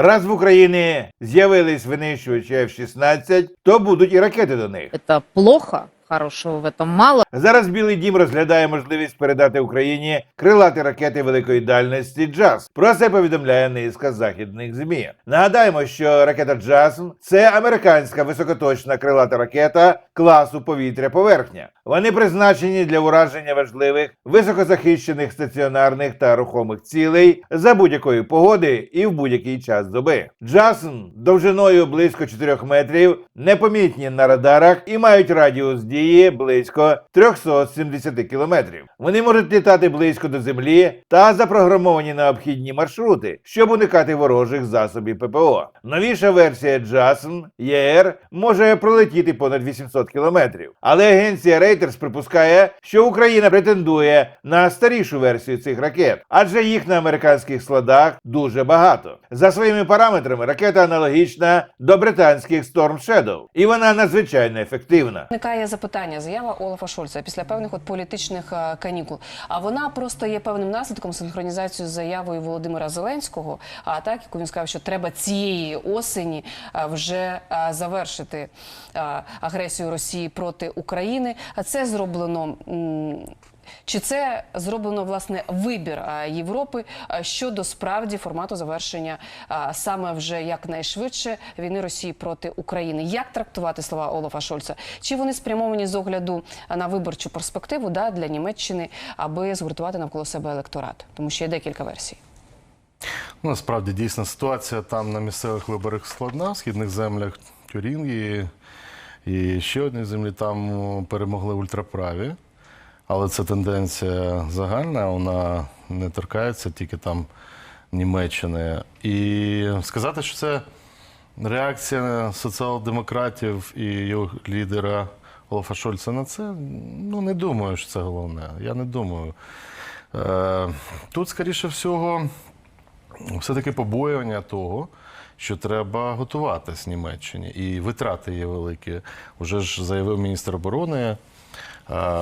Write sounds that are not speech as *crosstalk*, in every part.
Раз в Україні з'явились винищувачі F-16, то будуть і ракети до них. Це плохо, хорошего в этом мало. Зараз Білий Дім розглядає можливість передати Україні крилаті ракети великої дальності Джаз. Про це повідомляє низка західних змі. Нагадаємо, що ракета Джасм це американська високоточна крилата ракета класу повітря-поверхня. Вони призначені для ураження важливих високозахищених стаціонарних та рухомих цілей за будь-якої погоди і в будь-який час доби. Джасм довжиною близько 4 метрів, непомітні на радарах і мають радіус дії близько 370 кілометрів. Вони можуть літати близько до землі та запрограмовані на обхідні маршрути, щоб уникати ворожих засобів ППО. Новіша версія JASM ЄР може пролетіти понад 800 кілометрів. Але агенція Reuters припускає, що Україна претендує на старішу версію цих ракет, адже їх на американських складах дуже багато. За своїми параметрами ракета аналогічна до британських Storm Shadow, і вона надзвичайно ефективна. Виникає запитання, заява Олафа Шольца після певних от політичних е, канікул. А вона просто є певним наслідком синхронізації з заявою Володимира Зеленського. А так, яку він сказав, що треба цієї осені е, вже е, завершити агресію Росії проти України. А це зроблено. Чи це зроблено власне вибір Європи щодо справді формату завершення саме вже якнайшвидше війни Росії проти України? Як трактувати слова Олафа Шольца? Чи вони спрямовані з огляду на виборчу перспективу да, для Німеччини, аби згуртувати навколо себе електорат? Тому що є декілька версій. Насправді дійсно ситуація там на місцевих виборах складна. В східних землях Тюрінгі і ще одні землі там перемогли ультраправі. Але це тенденція загальна, вона не торкається тільки там Німеччини. І сказати, що це реакція соціал-демократів і його лідера Олафа Шольца на це, ну не думаю, що це головне. Я не думаю. Е, Тут, скоріше всього, все-таки побоювання того, що треба готуватись Німеччині. І витрати є великі. Уже ж заявив міністр оборони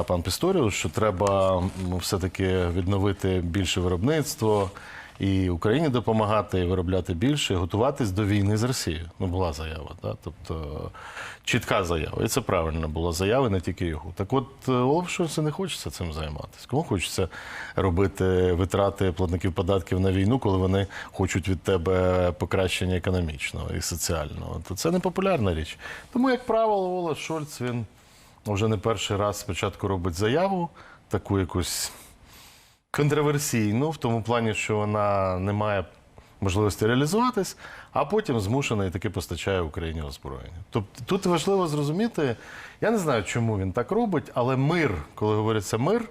пан Пісторіус, що треба все-таки відновити більше виробництво. І Україні допомагати і виробляти більше, і готуватись до війни з Росією. Ну, була заява, да? тобто чітка заява. І це правильно була заява, не тільки його. Так от е, Олаф Шольцу не хочеться цим займатися. Кому хочеться робити витрати платників податків на війну, коли вони хочуть від тебе покращення економічного і соціального? То це не популярна річ. Тому, як правило, Олаф Шольц він вже не перший раз спочатку робить заяву, таку якусь контроверсійну, в тому плані, що вона не має можливості реалізуватись, а потім змушена і таки постачає Україні озброєння. Тобто тут важливо зрозуміти, я не знаю, чому він так робить, але мир, коли говориться мир,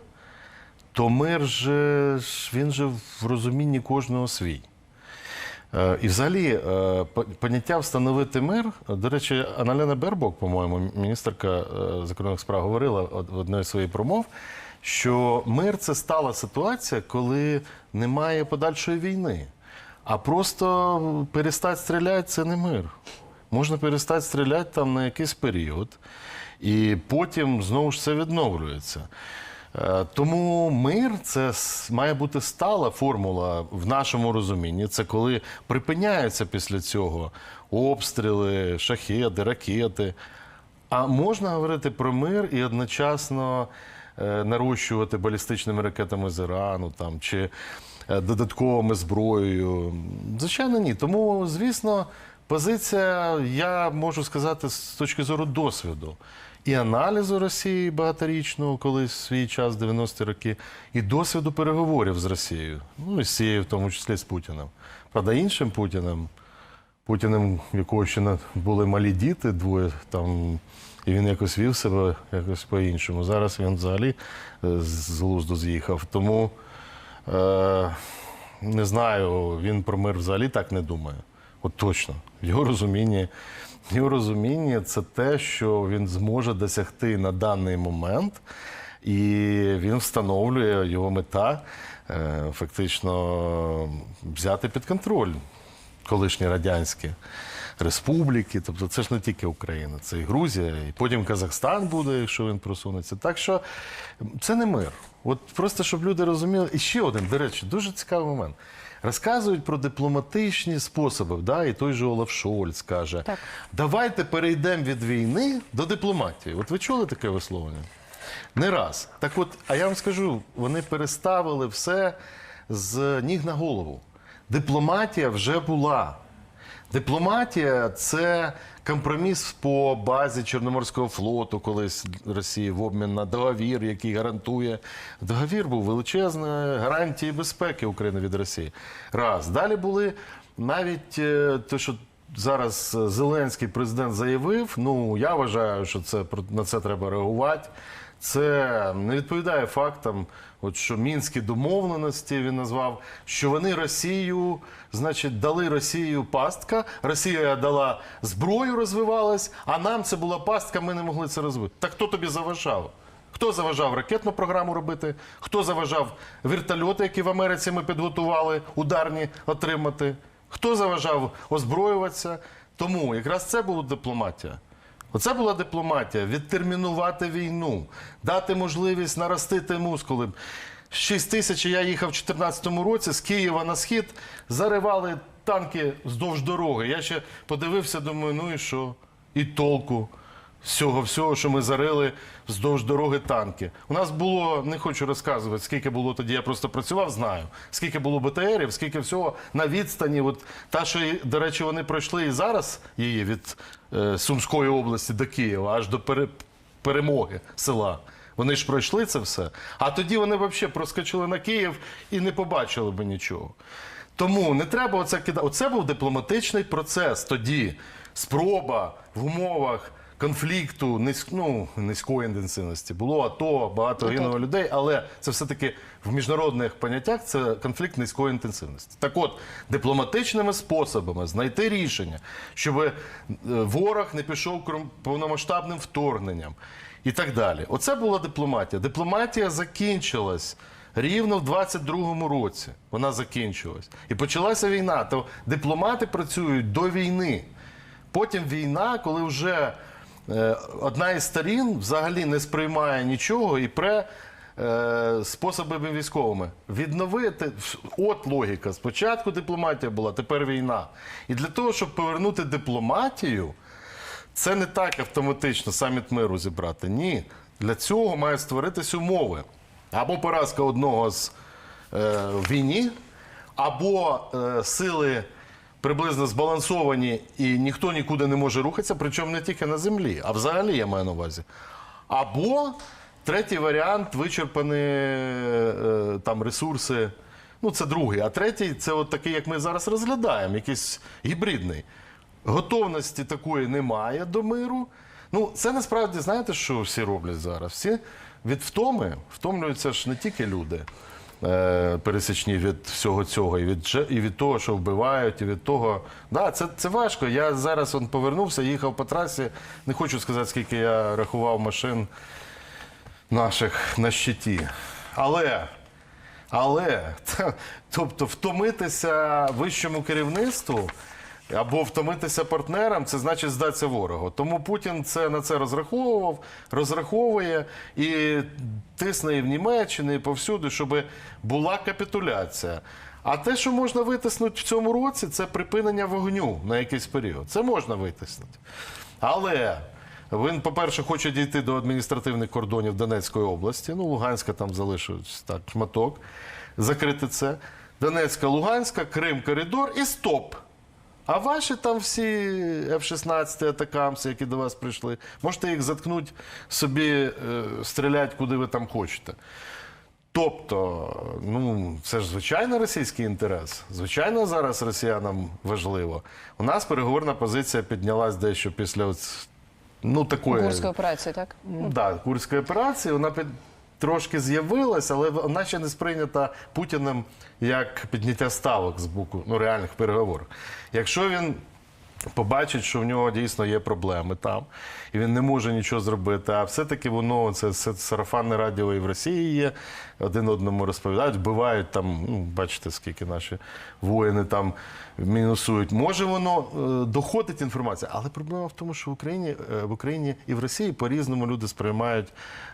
то мир же він же в розумінні кожного свій. Е, І взагалі е, поняття встановити мир. До речі, Аналена Бербок, по-моєму, міністерка е, закордонних справ, говорила в одній з своїх промов, що мир це стала ситуація, коли немає подальшої війни. А просто перестати стріляти це не мир. Можна перестати стріляти там на якийсь період, і потім знову ж це відновлюється. Е, Тому мир це має бути стала формула в нашому розумінні. Це коли припиняються після цього обстріли, шахеди, ракети. А можна говорити про мир і одночасно е, нарощувати балістичними ракетами з Ірану там, чи е, додатковими зброєю? Звичайно, ні. Тому, звісно, позиція, я можу сказати, з точки зору досвіду. І аналізу Росії багаторічного, колись свій час, 90-ті роки, і досвіду переговорів з Росією, ну і з цією, в тому числі з Путіним. Правда, іншим Путіним, Путіним, якого ще були малі діти, двоє там, і він якось вів себе якось по-іншому. Зараз він взагалі е, з глузду з'їхав. Тому е, не знаю, він про мир взагалі так не думає. От точно. Його розумінні, в його розумінні це те, що він зможе досягти на даний момент, і він встановлює його мета е, фактично взяти під контроль колишнє радянське республіки. Тобто це ж не тільки Україна, це і Грузія, і потім Казахстан буде, якщо він просунеться. Так що це не мир. От просто щоб люди розуміли. І ще один, до речі, дуже цікавий момент. Розказують про дипломатичні способи, да, і той же Олаф Шольц каже: Так. давайте перейдемо від війни до дипломатії. От ви чули таке висловлення? Не раз. Так от, а я вам скажу, вони переставили все з ніг на голову. Дипломатія вже була. Дипломатія це компроміс по базі Чорноморського флоту, колись Росії в обмін на договір, який гарантує. Договір був величезною гарантією безпеки України від Росії. Раз. Далі були навіть е, те, що зараз Зеленський президент заявив. Ну я вважаю, що це на це треба реагувати. Це не відповідає фактам, от що мінські домовленості він назвав, що вони Росію, значить, дали Росію пастка, Росія дала зброю, розвивалась, а нам це була пастка, ми не могли це розвити. Так хто тобі заважав? Хто заважав ракетну програму робити? Хто заважав вертольоти, які в Америці ми підготували, ударні отримати? Хто заважав озброюватися? Тому якраз це була дипломатія. Оце була дипломатія відтермінувати війну, дати можливість наростити мускули. 6 тисяч я їхав у 2014 році з Києва на схід, заривали танки вздовж дороги. Я ще подивився, думаю, ну і що? І толку з цього всього, що ми зарили вздовж дороги танки. У нас було, не хочу розказувати, скільки було тоді, я просто працював, знаю. Скільки було БТРів, скільки всього на відстані. От та, що, до речі, вони пройшли і зараз її від е, Сумської області до Києва, аж до пере, перемоги села. Вони ж пройшли це все. А тоді вони взагалі проскочили на Київ і не побачили би нічого. Тому не треба оце кидати. Оце був дипломатичний процес тоді. Спроба в умовах конфлікту низь, ну, низької інтенсивності. Було АТО, багато гинуло людей, але це все-таки в міжнародних поняттях це конфлікт низької інтенсивності. Так от, дипломатичними способами знайти рішення, щоб е, ворог не пішов повномасштабним вторгненням і так далі. Оце була дипломатія. Дипломатія закінчилась. Рівно в 22-му році вона закінчилась. І почалася війна. То дипломати працюють до війни. Потім війна, коли вже одна із сторін взагалі не сприймає нічого і пре е, способами військовими. Відновити от логіка. Спочатку дипломатія була, тепер війна. І для того, щоб повернути дипломатію, це не так автоматично саміт миру зібрати. Ні. Для цього мають створитись умови. Або поразка одного з е, війні, або е, сили приблизно збалансовані і ніхто нікуди не може рухатися, причому не тільки на землі, а взагалі я маю на увазі. Або третій варіант вичерпані е, там ресурси. Ну, це другий. А третій це от такий, як ми зараз розглядаємо, якийсь гібридний. Готовності такої немає до миру. Ну, це насправді знаєте, що всі роблять зараз? Всі від втоми втомлюються ж не тільки люди пересічні від всього цього, і від, і від того, що вбивають, і від того. Да, це, це важко. Я зараз он, повернувся, їхав по трасі. Не хочу сказати, скільки я рахував машин наших на щиті. Але, але, *laughs* тобто втомитися вищому керівництву або втомитися партнерам, це значить здатися ворогу. Тому Путін це на це розраховував, розраховує і тисне і в Німеччині, і повсюди, щоб була капітуляція. А те, що можна витиснути в цьому році, це припинення вогню на якийсь період. Це можна витиснути. Але він, по-перше, хоче дійти до адміністративних кордонів Донецької області. Ну, Луганська там залишилось так, шматок. Закрити це. Донецька, Луганська, Крим, коридор і стоп. А ваші там всі F-16 атакамси, які до вас прийшли, можете їх заткнути собі, е, стріляти, куди ви там хочете. Тобто, ну це ж звичайно російський інтерес. Звичайно, зараз росіянам важливо. У нас переговорна позиція піднялась дещо після ну, такої Курської операції, так? да, курської операції. Вона під, трошки з'явилась, але вона ще не сприйнята Путіним як підняття ставок з боку ну, реальних переговорів. Якщо він побачить, що в нього дійсно є проблеми там, і він не може нічого зробити. А все-таки воно це, це сарафанне радіо і в Росії є. Один одному розповідають, вбивають там. Ну, бачите, скільки наші воїни там мінусують. Може воно е, доходить інформація, але проблема в тому, що в Україні, е, в Україні і в Росії по-різному люди сприймають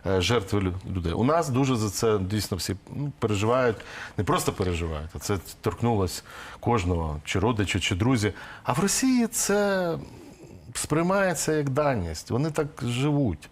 е, жертви людей. У нас дуже за це дійсно всі ну, переживають, не просто переживають, а це торкнулось кожного, чи родича, чи друзі. А в Росії це сприймається як даність. Вони так живуть.